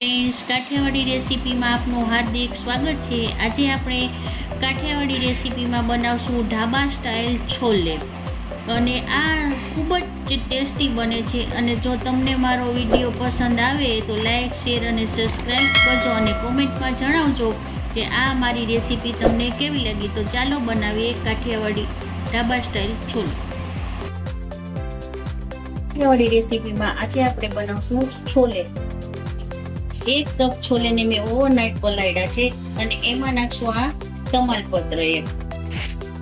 Friends, Kathiawadi રેસીપીમાં આપનું હાર્દિક સ્વાગત છે. આજે આપણે કાઠિયાવાડી રેસીપીમાં બનાવશું ઢાબા સ્ટાઇલ છોલે. અને આ ખૂબ જ ટેસ્ટી બને છે. અને જો તમને મારો વીડિયો પસંદ આવે તો લાઇક શેર અને સબસ્ક્રાઈબ કરજો અને કોમેન્ટમાં જણાવજો કે આ મારી રેસીપી તમને કેવી લાગી. તો ચાલો બનાવીએ કાઠિયાવાડી ઢાબા સ્ટાઇલ છોલે. કાઠિયાવાડી રેસીપીમાં આજે આપણે બનાવશું છોલે. એક કપ છોલેને મેં ઓવરનાઇટ પલાળ્યા છે અને એમાં નાખશું આ તમાલપત્ર એક.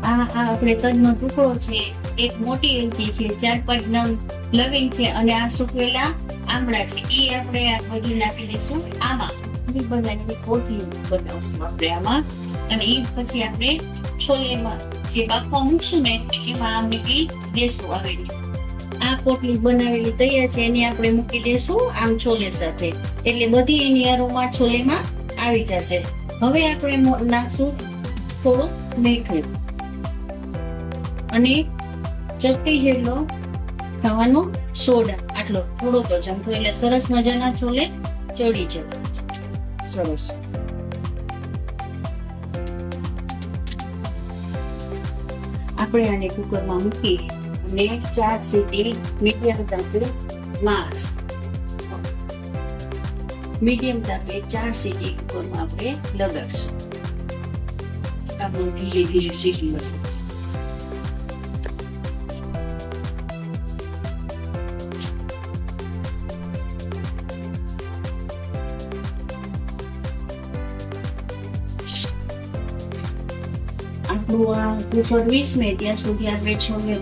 આ આ આપણે તજનો ટુકડો છે, એક મોટી એલચી છે, ચાર પાંચ નંગ લવિંગ છે અને આ સુકવેલા આમળા છે. એ આપણે આ બધું નાખી દઈશું. આમાં બનાવીને આમાં. અને એ પછી આપણે છોલેમાં જે બાફવા મૂકશું ને, એમાં આ મૂકી દેશું આવી રીતે આ પોટલી બનાવેલી તૈયાર છે, એની આપણે મૂકી દેશું આમ છોલે સાથે. એટલે બધી એની અરોમા છોલેમાં આવી જશે. હવે આપણે નાખશું થોડું મીઠું. અને ચપટી જેટલો ખાવાનો સોડા. આટલો, થોડોક જ આમ એટલે સરસ મજાના છોલે ચડી જાય સરસ. આપણે આને કુકરમાં મૂકી અને ચાર સીટી મીડિયમ તાપે માસ મીડિયમ તાપે ચાર સીટી કુકરમાં આપણે લગાડશું આપણું ધીરે ધીરે શીખી જશે ત્યાં સુધી આપણે છોલે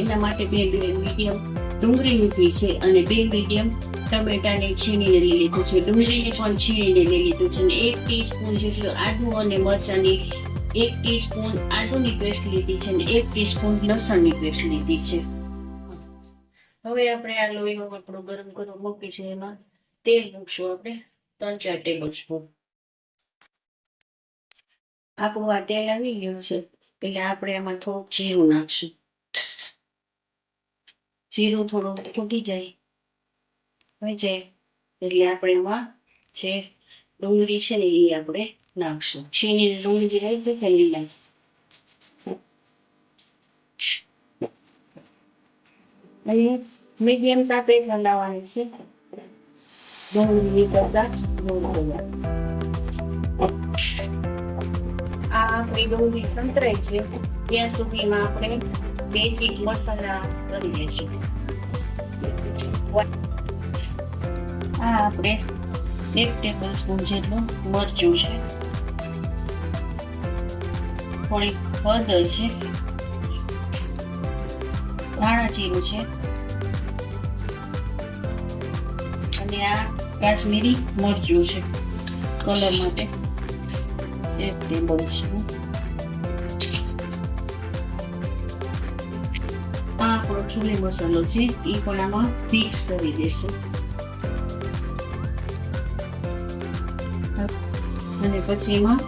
એના માટે બે મીડિયમ ડુંગળી લીધી છે અને બે મીડિયમ ટમેટાને છીણીને લઈ લીધું છે. ડુંગળીને પણ છીણીને લઈ લીધું છે અને એક ટીસ્પૂન જેટલું આદુ અને મરચાંની એક ટીસ્પૂન આદુની પેસ્ટ લીધી છે અને એક ટીસ્પૂન લસણની પેસ્ટ લીધી છે. હવે આપણે આ લોહીમાં આપણું ગરમ કરવા મૂકી છે એમાં તેલ મૂકશું આપણે. ત્રણ ચાર ટેબલ સ્પૂન. આપણું આ તેલ આવી ગયું છે એટલે આપણે એમાં થોડુંક જીરું નાખશું જીરું થોડું ફૂટી જાય હોય જાય એટલે આપણે એમાં જે ડુંગળી છે. ને એ આપણે નાખશું છીની ડુંગળી ગઈ કે લીલા અહીં મીડિયમ તાપે ઠંડાવાની છે ડુંગળી કરતા ડુંગળી આ ડુંગળી સંતરાય છે, ત્યાં સુધીમાં આપણે બેઝિક મસાલા કરી દઈશું. આ આપણે એક ટેબલ સ્પૂન જેટલું મરચું છે. થોડીક હળદર છે. ધાણા જીરું છે. અને આ કાશ્મીરી મરચું છે કલર માટે. ટેબલ સ્પૂન આ આપણો છોલે મસાલો છે એ પણ આમાં મિક્સ કરી દેશું અને પછી એમાં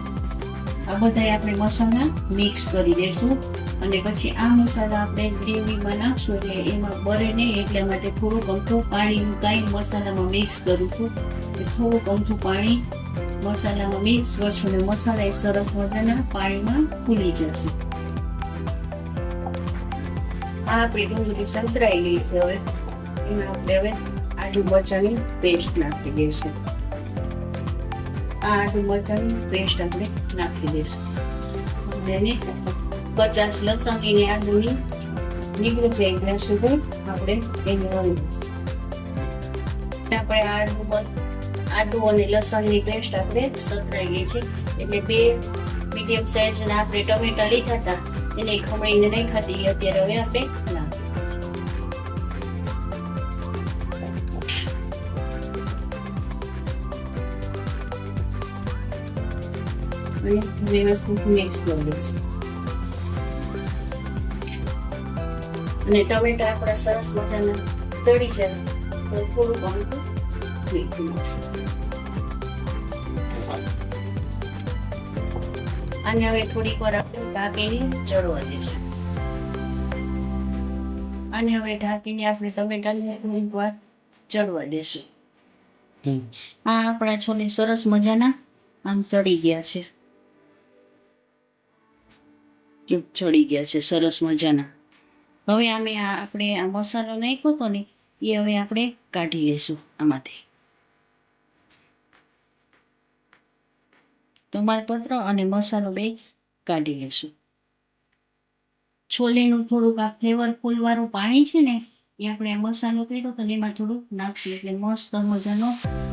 આ બધા આપણે મસાલા મિક્સ કરી દઈશું અને પછી આ મસાલા આપણે ગ્રેવીમાં નાખશું એટલે એમાં બરે નહીં એટલા માટે થોડુંક અમથું પાણી કાંઈ મસાલામાં મિક્સ કરું છું થોડુંક અમથું પાણી મસાલામાં મિક્સ કરશું અને મસાલા એ સરસ મજાના પાણીમાં ફૂલી જશે આ આપણી ડુંગળી સંસરાઈ ગઈ છે હવે એમાં આપણે હવે આદુ મરચાની પેસ્ટ નાખી દઈશું આ આદુ મરચાની પેસ્ટ આપણે નાખી દઈશું એને પચાસ લસણની ને આદુની નીકળી જાય એટલે સુધી આપણે એને આપણે આદુ આદુ અને લસણની પેસ્ટ આપણે સંતરાઈ ગઈ છે. એટલે બે મીડિયમ સાઈઝના આપણે ટમેટા લીધા હતા. એને ખમણીને નહીં ખાતી અત્યારે હવે આપણે વ્યવસ્થિત મિક્સ કરી દઈશું અને ટમેટા આપણા સરસ મજાના તળી જાય. થોડું અમથું મીઠું નાખશું આને હવે થોડીક વાર આપણે ઢાંકીને ચડવા દઈશું અને હવે ઢાંકીને આપણે ટમેટાને થોડીક વાર ચડવા દેશું આ આપણા છોલે સરસ મજાના આમ ચડી ગયા છે. ચડી ગયા છે સરસ મજાના. હવે અમે આ આપણે આ મસાલો નાખ્યો હતો ને એ હવે આપણે કાઢી લઈશું આમાંથી. તમાલપત્ર અને મસાલો બે કાઢી લઈશું છોલેનું થોડુંક આ ફ્લેવર વાળું પાણી છે ને, એ આપણે મસાલો કર્યો તો એમાં થોડુંક નાખશું એટલે મસ્ત મજાનો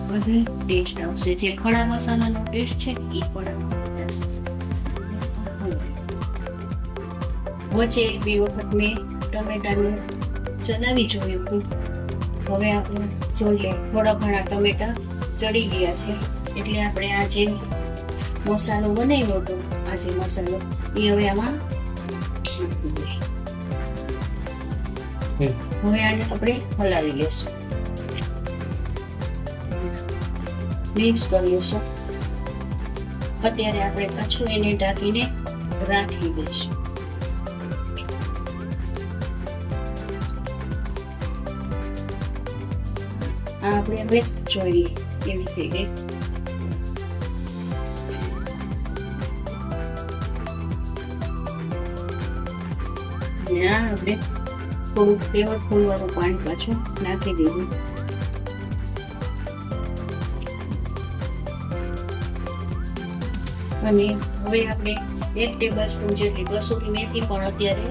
બધી ટેસ્ટ આવશે. જે ખડા મસાલાનો ટેસ્ટ છે એ પણ. વચ્ચે એક બે વખત મેં ટમેટાને ચલાવી જોયું હતું. હવે આપણે જોઈએ, થોડા ઘણા ટમેટા ચડી ગયા છે. એટલે આપણે આ જે મસાલો બનાવ્યો હતો આ જે મસાલો. એ હવે આમાં હવે આને આપણે હલાવી લેશું. મિક્સ કરી લેશું. અત્યારે આપણે પાછું એને ઢાંકીને રાખી દઈશું. આપણે હવે જોઈએ કેવી થઈ ગઈ. અને આપણે થોડુંક ફ્લેવરફુલ વાળું પાણી પાછું નાખી દીધું. અને હવે આપણે એક ટેબલ સ્પૂન જેટલી કસૂરી મેથી પણ અત્યારે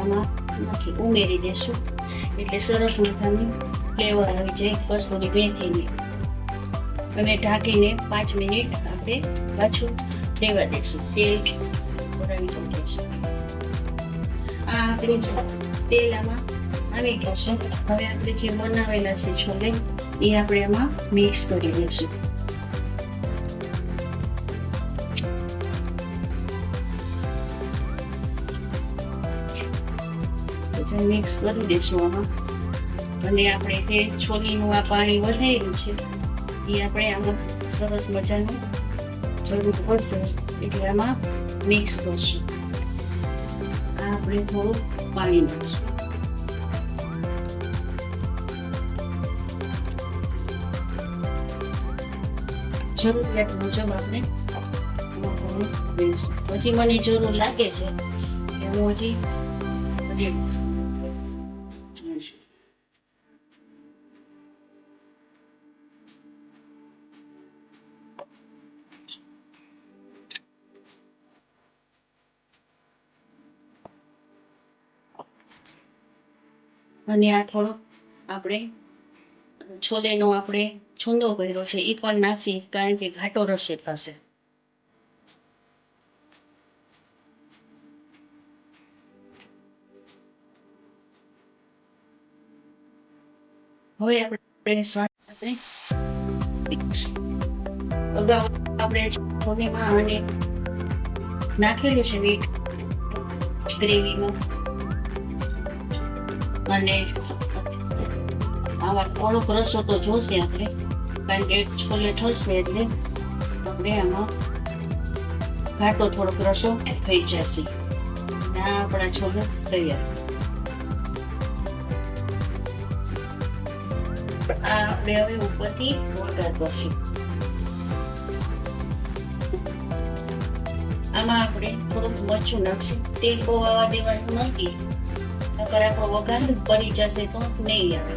આમાં નાખી, ઉમેરી દેશું. એટલે સરસ મજાની ફ્લેવર આવી જાય કસૂરી મેથીની. અને ઢાંકીને પાંચ મિનિટ આપણે પાછું લેવા દઈશું તેલ ભરાવી જશે આ આપણે તેલ આમાં આવી ગયા છે. હવે આપણે જે બનાવેલા છે છોલે, એ આપણે આમાં મિક્સ કરી દઈશું મિક્સ કરી દઈશું આમાં. અને આપણે જે છોલીનું આ પાણી વધારેલું છે, એ આપણે આમાં સરસ મજાનું જરૂર પડશે. એટલે આમાં મિક્સ કરશું. આપણે થોડું પાણી નાખીશું જરૂરિયાત મુજબ આપણે પછી મને જરૂર લાગે છે કે હું હજી અને આ થોડો આપણે, છોલેનો આપણે છૂંદો કર્યો છે એ પણ નાખી કારણ કે ઘાટો રસે થશે હવે આપણે આપણે અગાઉ આપણે નાખેલું છે મીઠ ગ્રેવીમાં. અને આવા થોડોક રસો તો જોશે આપણે. કારણ કે છોલે ઠલશે એટલે આપણે આમાં ઘાટો થોડોક રસો થઈ જશે. આ આપણા છોલે તૈયાર. આપણે હવે ઉપરથી વઘાર કરશું. આમાં આપણે થોડુંક મરચું નાખશું. તેલ બહુ આવવા દેવાનું નથી. નકર આપણો વઘાર પડી જશે તો નહીં આવે.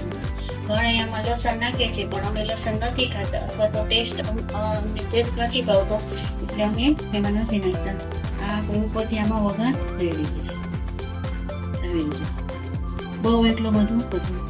ઘણા એમાં લસણ નાખે છે, પણ અમે લસણ નથી ખાતા. અથવા તો ટેસ્ટ અમને ટેસ્ટ નથી ભાવતો. એટલે અમે એમાં નથી નાખતા. આ ઉપરથી આમાં વઘાર રેડી જશે આવી બહુ એટલું બધું બધું